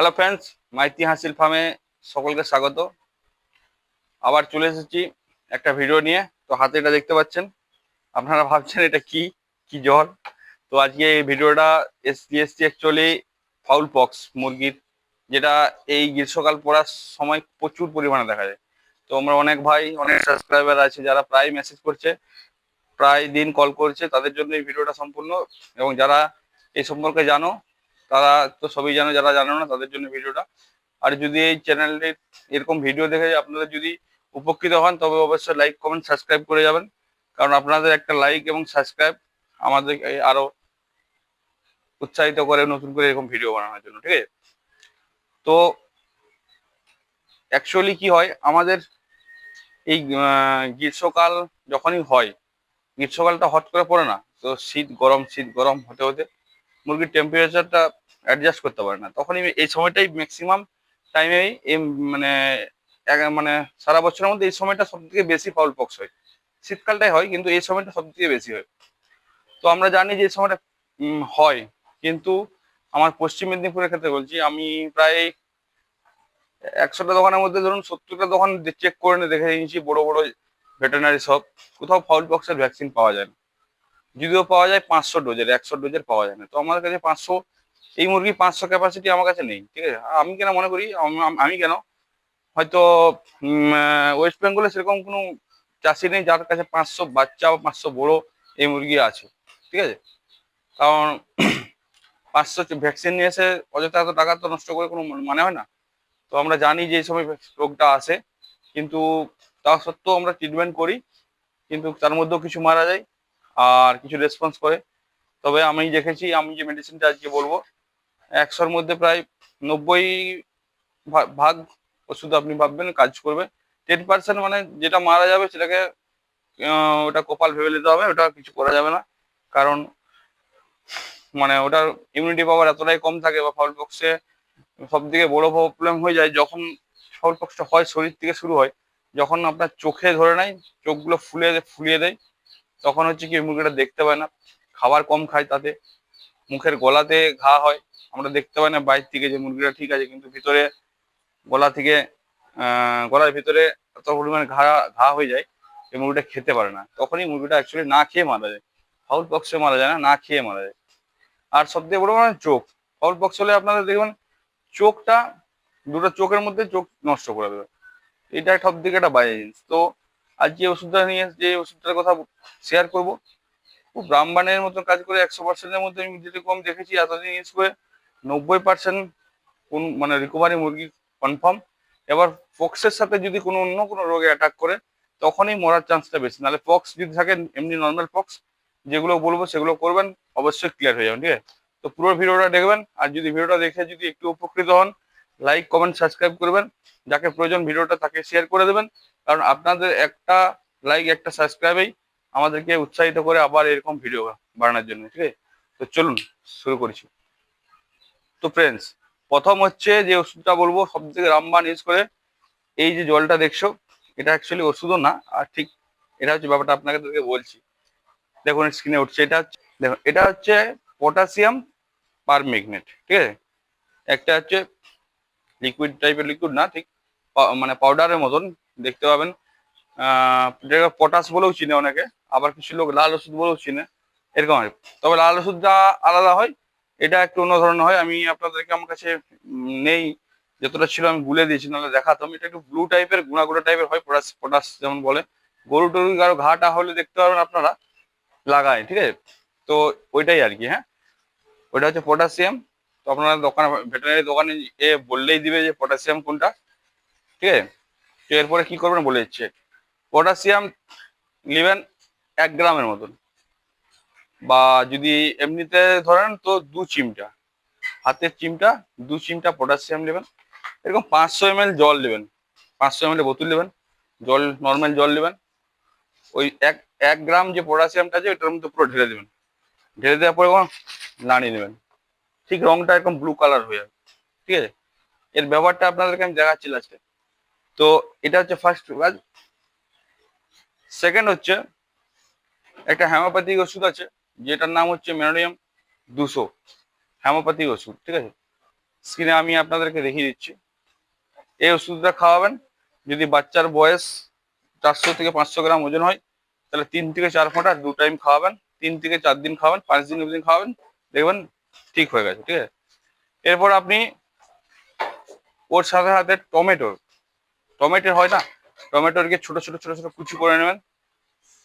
Hello friends Maiti হাসিল ফার্মে সকলকে স্বাগত। আবার চলে এসেছি একটা ভিডিও নিয়ে। তো হাতে এটা দেখতে পাচ্ছেন। আপনারা ভাবছেন এটা কি? কি জ্বর তো আজকে এই ভিডিওটা এসছি অ্যাকচুয়ালি ফাউল পক্স মুরগির, যেটা এই গ্রীষ্মকাল পড়ার সময় প্রচুর পরিমাণে দেখা যায়। তো আমরা অনেক ভাই, অনেক সাবস্ক্রাইবার আছে যারা প্রায় মেসেজ করছে, প্রায় দিন কল করছে, তাদের জন্য এই ভিডিওটা সম্পূর্ণ। এবং যারা এই সম্পর্কে জানো তারা তো সবই জানো, যারা জানো না তাদের জন্য ভিডিওটা। আর যদি এই চ্যানেলে এরকম ভিডিও দেখে আপনাদের যদি উপকৃত হন, তবে অবশ্যই লাইক, কমেন্ট, সাবস্ক্রাইব করে যাবেন। কারণ আপনাদের একটা লাইক এবং সাবস্ক্রাইব আমাদের আরও উৎসাহিত করে নতুন করে এরকম ভিডিও বানানোর জন্য, ঠিক আছে? তো অ্যাকচুয়ালি কি হয়, আমাদের এই গ্রীষ্মকাল যখনই হয়, গ্রীষ্মকালটা হট করে পড়ে না। তো শীত গরম শীত গরম হতে হতে মুরগির টেম্পারেচারটা অ্যাডজাস্ট করতে পারে না। তখনই এই সময়টাই ম্যাক্সিমাম টাইমেই এই মানে মানে সারা বছরের মধ্যে এই সময়টা সব থেকে বেশি ফাউল পক্স হয়। শীতকালটাই হয়, কিন্তু এই সময়টা সব থেকে বেশি হয়। তো আমরা জানি যে এই সময়টা হয়। কিন্তু আমার পশ্চিম মেদিনীপুরের ক্ষেত্রে বলছি, আমি প্রায় একশোটা দোকানের মধ্যে ধরুন সত্তরটা দোকান চেক করে দেখে নিয়েছি, বড় বড় ভেটেনারি সব কোথাও ফাউল পক্সের ভ্যাকসিন পাওয়া যায় না। যদিও পাওয়া যায় পাঁচশো ডোজের, একশো ডোজের পাওয়া যায় না। তো আমার কাছে পাঁচশো, এই মুরগি পাঁচশো ক্যাপাসিটি আমার কাছে নেই, ঠিক আছে? আমি কেন মনে করি, আমি কেন? হয়তো ওয়েস্ট বেঙ্গলে সেরকম কোনো চাষি নেই যার কাছে পাঁচশো বাচ্চা বা পাঁচশো বড় এই মুরগি আছে, ঠিক আছে? কারণ পাঁচশো ভ্যাকসিন নিয়ে এসে অযথা এত টাকা তো নষ্ট করে কোনো মানে হয় না। তো আমরা জানি যে এই সময় রোগটা আসে, কিন্তু তা সত্ত্বেও আমরা ট্রিটমেন্ট করি, কিন্তু তার মধ্যেও কিছু মারা যায়। আর কিছু রেসপন্স করে। তবে আমি দেখেছি, আমি যে মেডিসিনটা আজকে বলব, একশোর মধ্যে প্রায় নব্বই ভাগ ওষুধ আপনি ভাববেন কাজ করবে। টেন পার্সেন্ট মানে যেটা মারা যাবে সেটাকে ওটা কপাল ভেবে নিতে হবে, ওটা কিছু করা যাবে না। কারণ মানে ওটার ইমিউনিটি পাওয়ার এতটাই কম থাকে বা ফাউল পক্সে সব থেকে বড় প্রবলেম হয়ে যায় যখন ফাউল পক্সটা হয়, শরীর থেকে শুরু হয়, যখন আপনার চোখে ধরে নেয়, চোখগুলো ফুলে, ফুলিয়ে দেয় তখন হচ্ছে কি মুরগিটা দেখতে পায় না। খাবার কম খায় তাতে। মুখের গলাতে ঘা হয়। আমরা দেখতে পাই না বাইরে থেকে যে মুরগিটা ঠিক আছে, কিন্তু ভিতরে গলা থেকে গলার ভিতরে এত পরিমাণে ঘা ঘা হয়ে যায় যে মুরগিটা খেতে পারে না। তখনই মুরগিটা অ্যাকচুয়ালি না খেয়ে মারা যায়। ফাউল পক্সে মারা যায় না না খেয়ে মারা যায়। আর সব থেকে বড় মানে চোখ। ফাউল পক্স হলে আপনারা দেখবেন চোখটা, দুটো চোখের মধ্যে চোখ নষ্ট করে দেবে। এটা সব থেকে একটা বাজে জিনিস। তো আজ যে ওষুধটা নিয়ে যে ওষুধটার কথা শেয়ার করব, খুব ব্রাহ্মণের মতন কাজ করে একশো পার্সেন্টের মধ্যে আমি যেরকম দেখেছি, এতদিন ইউজ করে নব্বই পার্সেন্ট কোন মানে রিকভারি মুরগি কনফার্ম এবার পক্সের সাথে যদি কোনো অন্য কোনো রোগে অ্যাটাক করে, তখনই মরার চান্সটা বেশি। নাহলে পক্স যদি থাকে, এমনি নর্মাল পক্স যেগুলো বলব সেগুলো করবেন, অবশ্যই ক্লিয়ার হয়ে যাবেন ঠিক আছে? তো পুরো ভিডিওটা দেখবেন, আর যদি ভিডিওটা দেখে যদি একটু উপকৃত হন লাইক কমেন্ট সাবস্ক্রাইব করবেন। যাকে প্রয়োজন ভিডিওটা তাকে শেয়ার করে দেবেন। কারণ আপনাদের একটা লাইক একটা সাবস্ক্রাইবেই আমাদেরকে উৎসাহিত করে আবার এরকম ভিডিও বানানোর জন্য, ঠিক আছে? তো চলুন, শুরু করছি। তো ফ্রেন্ডস প্রথম হচ্ছে যে ওষুধটা বলব সব থেকে রামবান ইউজ করে, এই যে জলটা দেখছ, এটা অ্যাকচুয়ালি ওষুধও না, আর ঠিক এটা হচ্ছে ব্যাপারটা আপনাদেরকে বলছি। দেখুন স্ক্রিনে উঠছে, এটা হচ্ছে, দেখুন, এটা হচ্ছে পটাশিয়াম পারম্যাগনেট ঠিক আছে? একটা হচ্ছে লিকুইড টাইপের লিকুইড না, ঠিক? মানে পাউডারের মতন, দেখতে পাবেন। যেটা পটাশ বলেও চিনে অনেকে, আবার কিছু লোক লাল ওষুধ বলেও চিনে, এরকম আর। তবে লাল ওষুধটা আলাদা হয়, এটা একটু অন্য ধরনের হয়। আমি আপনাদেরকে আমার কাছে নেই, যতটা ছিল আমি ভুলে দিয়েছি, নাহলে দেখাতাম। এটা একটু ব্লু টাইপের গুঁড়া টাইপের হয় পটাশ পটাশ যেমন বলে। গরু টরু কারও ঘাটা হলে দেখতে পারবেন আপনারা, লাগায়, ঠিক আছে? তো ওইটাই আর কি হ্যাঁ? ওইটা হচ্ছে পটাশিয়াম তো আপনারা দোকানে ভেটেনারি দোকানে এ বললেই দিবে যে পটাশিয়াম কোনটা, ঠিক আছে? এরপরে কি করবেন বলে দিচ্ছে, পটাশিয়াম নেবেন এক গ্রামের মতন। বা যদি এমনিতে ধরেন তো দু চিমটা, হাতের চিমটা, দু চিমটা পটাশিয়াম নেবেন। এরকম পাঁচশো এম জল নেবেন, পাঁচশো এম বোতল নেবেন, জল, নর্মাল জল নেবেন। ওই এক এক গ্রাম যে পটাশিয়ামটা আছে, ওটার মধ্যে পুরো ঢেলে দেবেন। ঢেলে দেওয়ার পরে নাড়িয়ে নেবেন। ঠিক রংটা একদম ব্লু কালার হয়ে যাবে ঠিক আছে? এর ব্যবহারটা আপনাদেরকে আমি দেখাচ্ছি লাস্টে তো এটা হচ্ছে ফার্স্ট কাজ সেকেন্ড হচ্ছে একটা হ্যামোপ্যাথিক ওষুধ আছে, যেটার নাম হচ্ছে মেনোডিয়াম দুশো হ্যামোপ্যাথিক ওষুধ, ঠিক আছে? স্ক্রিনে আমি আপনাদেরকে দেখিয়ে দিচ্ছি। এই ওষুধটা খাওয়াবেন, যদি বাচ্চার বয়স চারশো থেকে পাঁচশো গ্রাম ওজন হয়, তাহলে তিন থেকে চার ফোঁটা দু টাইম খাওয়াবেন, তিন থেকে চার দিন খাওয়াবেন, পাঁচ দিন দিন খাওয়াবেন, দেখবেন ঠিক হয়ে গেছে, ঠিক আছে? এরপর আপনি ওর সাথে সাথে টমেটো, টমেটোর হয় না? টমেটোরকে ছোট ছোট ছোট ছোট কুচি করে নেবেন,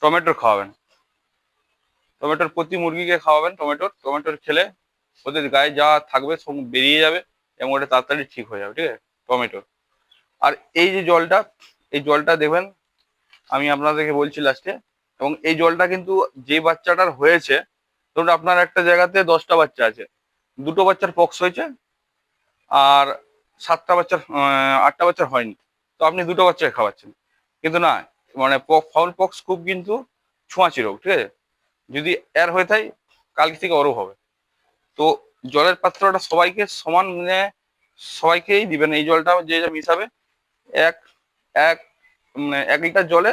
টমেটোর খাওয়াবেন। টমেটোর প্রতি মুরগিকে খাওয়াবেন টমেটোর টমেটোর খেলে ওদের গায়ে যা থাকবে সব বেরিয়ে যাবে এবং ওটা তাড়াতাড়ি ঠিক হয়ে যাবে, ঠিক আছে? টমেটো আর এই যে জলটা, এই জলটা দেখবেন, আমি আপনাদেরকে বলছি লাস্টে এবং এই জলটা কিন্তু যে বাচ্চাটার হয়েছে ধরুন আপনার একটা জায়গাতে দশটা বাচ্চা আছে, দুটো বাচ্চার পক্স হয়েছে আর সাতটা বাচ্চার আটটা বাচ্চার হয়নি। তো আপনি দুটো বাচ্চাকে খাওয়াচ্ছেন। কিন্তু না মানে ফাউল পক্স খুব কিন্তু ছোঁয়াচি রোগ, ঠিক আছে? যদি এর হয়ে থাকে কালকে থেকে ওরও হবে। তো জলের পাত্রটা সবাইকে সমান মানে সবাইকেই দিবেন। এই জলটা যে মিশাবে, এক এক মানে এক লিটার জলে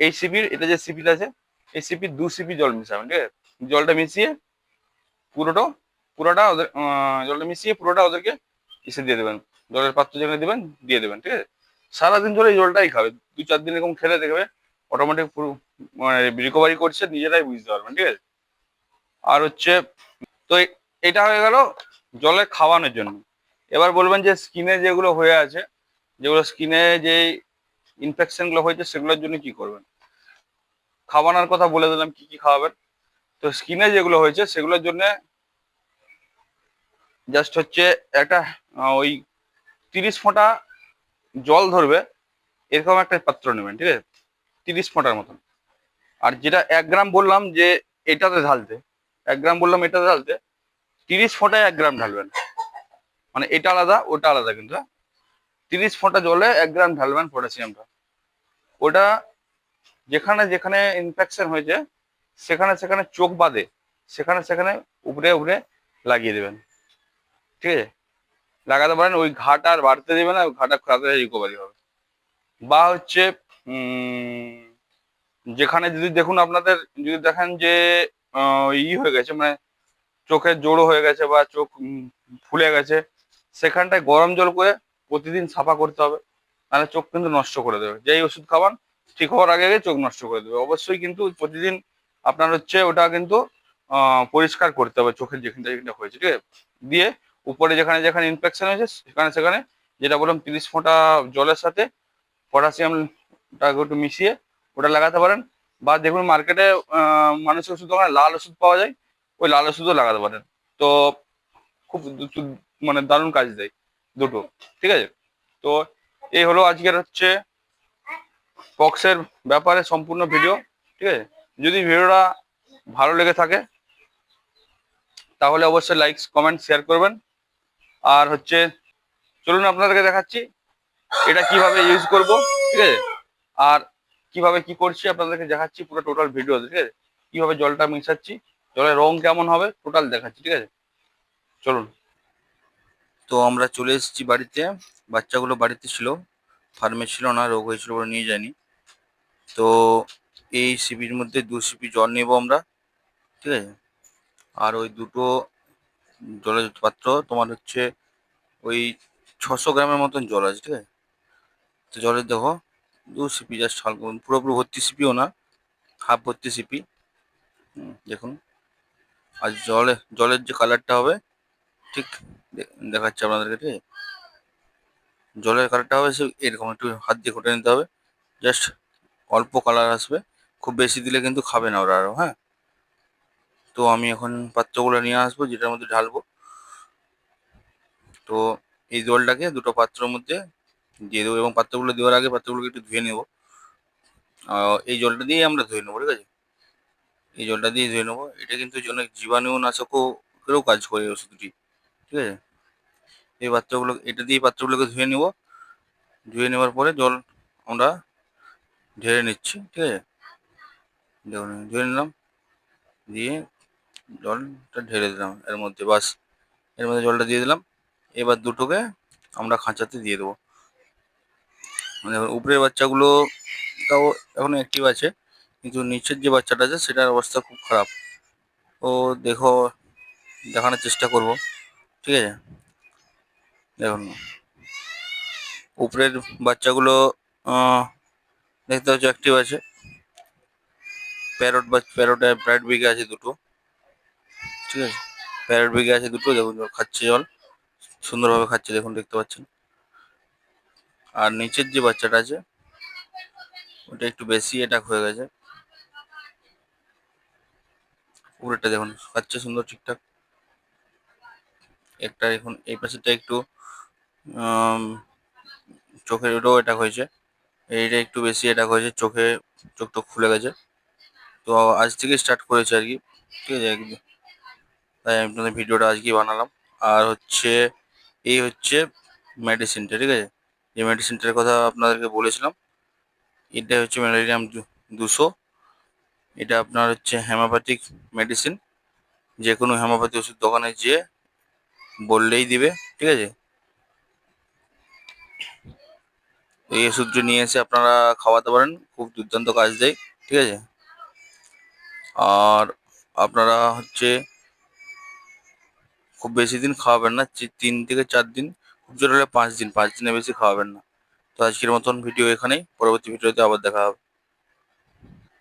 এই সিপির, এটা যে সিপিটা আছে, এই সিপির দু সিপি জল মিশাবেন, ঠিক আছে? জলটা মিশিয়ে পুরোটা পুরোটা ওদের জলটা মিশিয়ে পুরোটা ওদেরকে এসে দিয়ে দেবেন। জলের পাত্র যেখানে দেবেন, দিয়ে দেবেন, ঠিক আছে? সারাদিন ধরে এই জলটাই খাবে। দু চার দিন এরকম খেলে দেখবে অটোমেটিক পুরো মানে রিকভারি করছে, নিজেরাই বুঝতে পারবেন, ঠিক আছে? আর হচ্ছে, তো এটা হয়ে গেল জলে খাওয়ানোর জন্য। এবার বলবেন যে স্কিনে যেগুলো হয়ে আছে, যেগুলো স্কিনে যে ইনফেকশনগুলো হয়েছে, সেগুলোর জন্য কি করবেন? খাওয়ানোর কথা বলে দিলাম, কি কি খাওয়াবেন? তো স্কিনে যেগুলো হয়েছে, সেগুলোর জন্য জাস্ট হচ্ছে একটা ওই তিরিশ ফোঁটা জল ধরবে, এরকম একটা পাত্র নেবেন, ঠিক আছে? তিরিশ ফোঁটার মতন। আর যেটা এক গ্রাম বললাম যে এটাতে ঢালতে, এক গ্রাম বললাম এটাতে ঢালতে, তিরিশ ফোঁটায় এক গ্রাম ঢালবেন। মানে এটা আলাদা, ওটা আলাদা কিন্তু হ্যাঁ? তিরিশ ফোঁটা জলে এক গ্রাম ঢালবেন পটাশিয়ামটা। ওটা যেখানে যেখানে ইনফেকশন হয়েছে সেখানে সেখানে চোখ বাদে, সেখানে সেখানে উপরে উপরে লাগিয়ে দেবেন। ঠিক আছে? লাগাতে পারেন, ওই ঘাটা আর বাড়তে দেবে না, ঘাটা তাড়াতাড়ি রিকভারি হবে। বা হচ্ছে যেখানে যদি দেখুন আপনাদের, যদি দেখেন যে ই হয়ে গেছে মানে চোখের জোড়ো হয়ে গেছে বা চোখ ফুলে গেছে, সেখানটায় গরম জল করে প্রতিদিন সাফা করতে হবে। নাহলে চোখ কিন্তু নষ্ট করে দেবে। যেই ওষুধ খাওয়ান, ঠিক হওয়ার আগে আগে চোখ নষ্ট করে দেবে। অবশ্যই কিন্তু প্রতিদিন আপনার হচ্ছে ওটা কিন্তু পরিষ্কার করতে হবে চোখের যেখানটা যেখানটা হয়েছে, ঠিক আছে? দিয়ে উপরে যেখানে যেখানে ইনফেকশন হয়েছে, সেখানে সেখানে যেটা বললাম তিরিশ ফোঁটা জলের সাথে পটাশিয়ামটা একটু মিশিয়ে ওটা লাগাতে পারেন। বা দেখুন মার্কেটে মানুষের ওষুধ দোকানে লাল ওষুধ পাওয়া যায়, ওই লাল ওষুধও লাগাতে পারেন। তো খুব মানে দারুণ কাজ দেয় দুটো, ঠিক আছে? তো এই হলো আজকের হচ্ছে পক্সের ব্যাপারে সম্পূর্ণ ভিডিও ঠিক আছে? যদি ভিডিওটা ভালো লেগে থাকে, তাহলে অবশ্যই লাইক কমেন্ট শেয়ার করবেন। আর হচ্ছে, চলুন আপনাদেরকে দেখাচ্ছি, এটা কীভাবে ইউজ করব, ঠিক আছে? আর কীভাবে কি করছি আপনাদেরকে দেখাচ্ছি পুরো টোটাল ভিডিও ঠিক আছে? কীভাবে জলটা মিশাচ্ছি, জলের রং কেমন হবে টোটাল দেখাচ্ছি, ঠিক আছে? চলুন। তো আমরা চলে এসেছি বাড়িতে, বাচ্চাগুলো বাড়িতে ছিল ফার্মে ছিল না, রোগ হয়েছিল বলে নিয়ে যায়নি। তো এই সিপির মধ্যে দু সিপি জল নেব আমরা, ঠিক আছে? আর ওই দুটো জলের পাত্র, তোমার হচ্ছে ওই ছশো গ্রামের মতন জল আছে, ঠিক আছে? তো জলের দেখো দু সিপি জাস্ট হালকা পুরোপুরি ভর্তি সিপিও না হাফ ভর্তি সিপি দেখুন। আর জলে, জলের যে কালারটা হবে, ঠিক দেখাচ্ছে আপনাদেরকে, ঠিক জলের কালারটা হবে সে এরকম একটু হাত দিয়ে ঘটে নিতে হবে জাস্ট অল্প কালার আসবে। খুব বেশি দিলে কিন্তু খাবে না ওরা আরও হ্যাঁ? তো আমি এখন পাত্রগুলো নিয়ে আসব, যেটার মধ্যে ঢালবো। তো এই জলটাকে দুটো পাত্রের মধ্যে দিয়ে দেবো এবং পাত্রগুলো দেওয়ার আগে পাত্রগুলোকে একটু ধুয়ে নেব। এই জলটা দিয়ে আমরা ধুয়ে নেব, ঠিক আছে? এই জলটা দিয়ে ধুয়ে নেব। এটা কিন্তু অনেক জীবাণুনাশকও এরও কাজ করে ওষুধটি, ঠিক আছে? এই পাত্রগুলো, এটা দিয়ে পাত্রগুলোকে ধুয়ে নেব। ধুয়ে নেওয়ার পরে জল আমরা ঢেলে নিচ্ছি, ঠিক আছে? দেখুন ধুয়ে নিলাম দিয়ে জলটা ঢেলে দিলাম এর মধ্যে, বাস। এর মধ্যে জলটা দিয়ে দিলাম। এবার দুটোকে আমরা খাঁচাতে দিয়ে দেবো। মানে উপরের বাচ্চাগুলো তাও এখন অ্যাক্টিভ আছে, কিন্তু নিচের যে বাচ্চাটা আছে সেটার অবস্থা খুব খারাপ। ও দেখো, দেখানোর চেষ্টা করব, ঠিক আছে? দেখুন, উপরের বাচ্চাগুলো দেখতে হচ্ছে অ্যাক্টিভ আছে। প্যারট বা প্যারট প্যারট বিঘে আছে দুটো। ঠিক আছে? প্যারট বিঘে আছে দুটো, দেখুন খাচ্ছে জল। সুন্দরভাবে খাচ্ছে, দেখুন, দেখতে পাচ্ছেন। আর নিচের যে বাচ্চাটা আছে, ওটা একটু বেশি অ্যাটাক হয়ে গেছে। উপরেরটা দেখুন, খাচ্ছে সুন্দর ঠিকঠাক। একটা এখন এই পাশেরটা একটু চোখের ওটাও অ্যাটাক হয়েছে। এইটা একটু বেশি অ্যাটাক হয়েছে, চোখে, চোখ টোখ খুলে গেছে। তো আজ থেকে স্টার্ট করেছে আর কি। ঠিক আছে, একদম। তাই আমি আপনাদের ভিডিওটা আজকেই বানালাম। আর হচ্ছে, এই হচ্ছে মেডিসিনটা ঠিক আছে? যে মেডিসিনটার কথা আপনাদেরকে বলেছিলাম। এটা হচ্ছে ম্যালেরিয়াম দুশো। এটা আপনার হচ্ছে হোমিওপ্যাথিক মেডিসিন যে কোনো হোমিওপ্যাথি ওষুধ দোকানে যেয়ে বললেই দিবে, ঠিক আছে? এই ওষুধটি নিয়ে এসে আপনারা খাওয়াতে পারেন, খুব দুর্দান্ত কাজ দেয়, ঠিক আছে? আর আপনারা হচ্ছে খুব বেশি দিন খাওয়াবেন না তিন থেকে চার দিন, খুব জোর হলে পাঁচ দিন, পাঁচ দিনের বেশি খাওয়াবেন না। তো আজকের মতন ভিডিও এখানেই, পরবর্তী ভিডিওতে আবার দেখা হবে।